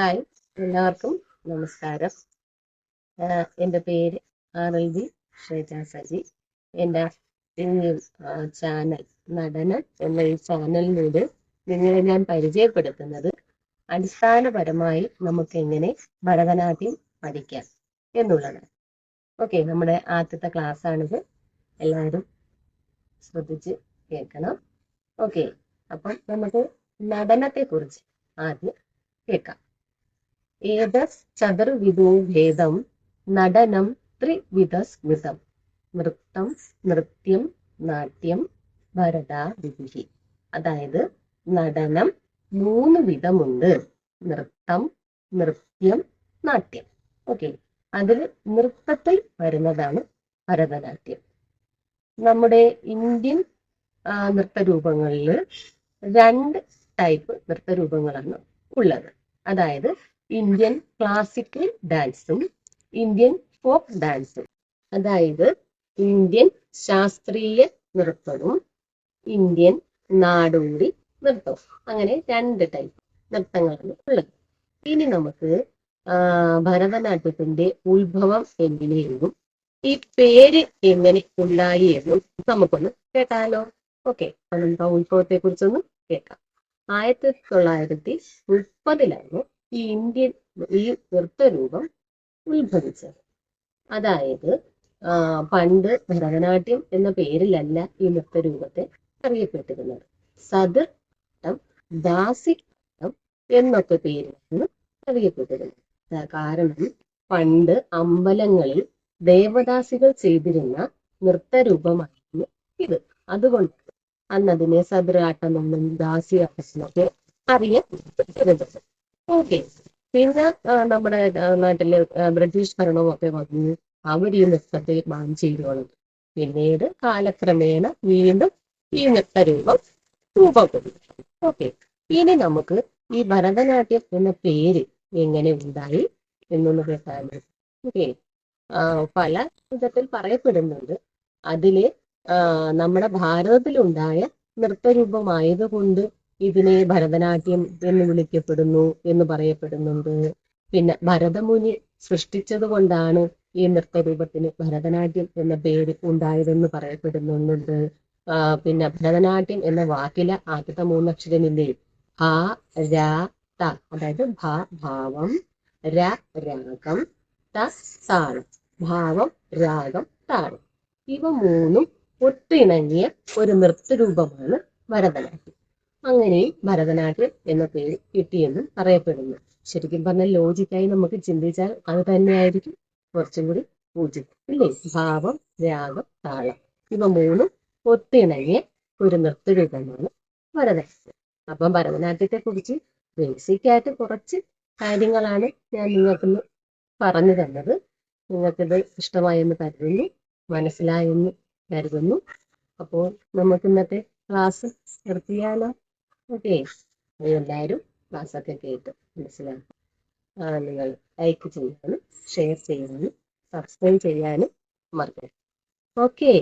Hi എല്ലാവർക്കും നമസ്കാരം. എന്റെ പേര് R L B Sheja Saji എന്റെ ചാനൽ നടന എന്ന ഈ ചാനലിലൂടെ നിങ്ങളെ ഞാൻ പരിചയപ്പെടുത്തുന്നത്. അടിസ്ഥാനപരമായി നമുക്ക് എങ്ങനെ ഭരതനാട്യം പഠിക്കാം എന്നുള്ളതാണ്. ഓക്കെ നമ്മുടെ ആദ്യത്തെ ക്ലാസ് ആണിത് എല്ലാവരും ശ്രദ്ധിച്ച് കേൾക്കണം. ഓക്കെ അപ്പം നമുക്ക് നടനത്തെ കുറിച്ച് ആദ്യം കേൾക്കാം. ഏതസ് ചതുർവിധോ ഭേദം നടനം ത്രിവിധസ്മൃതം. നൃത്തം നൃത്യം നാട്യം ഭരതാവിധി അതായത് നടനം മൂന്ന് വിധമുണ്ട്. നൃത്തം നൃത്യം നാട്യം. ഓക്കെ. അതിൽ നൃത്തത്തിൽ വരുന്നതാണ് ഭരതനാട്യം. നമ്മുടെ ഇന്ത്യൻ നൃത്ത നൃത്തരൂപങ്ങളിൽ രണ്ട് ടൈപ്പ് നൃത്തരൂപങ്ങളാണ് ഉള്ളത്. അതായത് ഇന്ത്യൻ ക്ലാസിക്കൽ ഡാൻസും ഇന്ത്യൻ ഫോക്ക് ഡാൻസും അതായത് ഇന്ത്യൻ ശാസ്ത്രീയ നൃത്തവും ഇന്ത്യൻ നാടോടി നൃത്തവും. അങ്ങനെ രണ്ട് ടൈപ്പ് നൃത്തങ്ങളാണ് ഉള്ളത്. ഇനി നമുക്ക് ഭരതനാട്യത്തിന്റെ ഉത്ഭവം എങ്ങനെയെന്നും ഈ പേര് എങ്ങനെ ഉണ്ടായി എന്നും നമുക്കൊന്ന് കേട്ടാലോ? ഓക്കെ നമുക്ക് ഉത്ഭവത്തെ കുറിച്ചൊന്ന് കേൾക്കാം. ആയിരത്തി തൊള്ളായിരത്തി മുപ്പതിലാണ് ഈ ഇന്ത്യൻ ഈ നൃത്തരൂപം ഉത്ഭവിച്ചത്. അതായത് പണ്ട് ഭരതനാട്യം എന്ന പേരിലല്ല ഈ നൃത്തരൂപത്തെ അറിയപ്പെട്ടിരുന്നത്. സദർ ദാസിയാട്ടം എന്നൊക്കെ പേരിലാണ് അറിയപ്പെട്ടിരുന്നത്. കാരണം പണ്ട് അമ്പലങ്ങളിൽ ദേവദാസികൾ ചെയ്തിരുന്ന നൃത്തരൂപമായിരുന്നു ഇത്. അതുകൊണ്ട് അന്നതിനെ സദരാട്ടം എന്നും ദാസിയാട്ടം എന്നൊക്കെ അറിയപ്പെട്ടിരുന്നത്. ഓക്കെ. പിന്നെ നമ്മുടെ നാട്ടിലെ ബ്രിട്ടീഷ് ഭരണമൊക്കെ വന്നു. അവർ ഈ നൃത്തത്തെ ബാൻ ചെയ്തു പിന്നീട് കാലക്രമേണ വീണ്ടും ഈ നൃത്തരൂപം രൂപം കൊണ്ടു ഓക്കെ. ഇനി നമുക്ക് ഈ ഭരതനാട്യം എന്ന പേര് എങ്ങനെ ഉണ്ടായി എന്നൊന്ന് കേട്ടാൽ ഓക്കെ. പല വിധത്തിൽ പറയപ്പെടുന്നുണ്ട്. അതിൽ നമ്മുടെ ഭാരതത്തിലുണ്ടായ നൃത്തരൂപമായതുകൊണ്ട് ഇതിനെ ഭരതനാട്യം എന്ന് വിളിക്കപ്പെടുന്നു എന്ന് പറയപ്പെടുന്നുണ്ട്. പിന്നെ ഭരതമുനി സൃഷ്ടിച്ചത് കൊണ്ടാണ് ഈ നൃത്തരൂപത്തിന് ഭരതനാട്യം എന്ന പേര് ഉണ്ടായതെന്ന് പറയപ്പെടുന്നുണ്ട്. പിന്നെ ഭരതനാട്യം എന്ന വാക്കിലെ ആദ്യത്തെ മൂന്നക്ഷരമില്ലേ ആ ര ത അതായത് ഭ ഭാവം ര രാഗം ത താളം ഭാവം രാഗം താളം. ഇവ മൂന്നും ഒത്തിണങ്ങിയ ഒരു നൃത്തരൂപമാണ് ഭരതനാട്യം. അങ്ങനെ ഭരതനാട്യം എന്ന പേര് കിട്ടിയെന്നും അറിയപ്പെടുന്നു. ശരിക്കും പറഞ്ഞാൽ ലോജിക്കായി നമുക്ക് ചിന്തിച്ചാൽ അത് തന്നെയായിരിക്കും. കുറച്ചും കൂടി പൂജിക്കും ഇല്ലേ ഭാവം രാഗം താളം. ഇവ മൂന്നും ഒത്തിണങ്ങിയ ഒരു നൃത്തരൂപമാണ് ഭരതനാട്യം. അപ്പം ഭരതനാട്യത്തെ കുറിച്ച് ബേസിക് ആയിട്ട് കുറച്ച് കാര്യങ്ങളാണ് ഞാൻ നിങ്ങൾക്ക് പറഞ്ഞു തന്നത്. നിങ്ങൾക്കിത് ഇഷ്ടമായെന്ന് കരുതുന്നു മനസ്സിലായെന്ന് കരുതുന്നു. അപ്പോൾ നമുക്ക് ഇന്നത്തെ ക്ലാസ് നിർത്തിയാലോ? ഓക്കെ. എല്ലാവരും ക്ലാസ്സൊക്കെ കേട്ട്. മനസ്സിലാക്കും നിങ്ങൾ ലൈക്ക് ചെയ്യാനും ഷെയർ ചെയ്യാനും സബ്സ്ക്രൈബ് ചെയ്യാനും മറക്കരുത്. ഓക്കെ.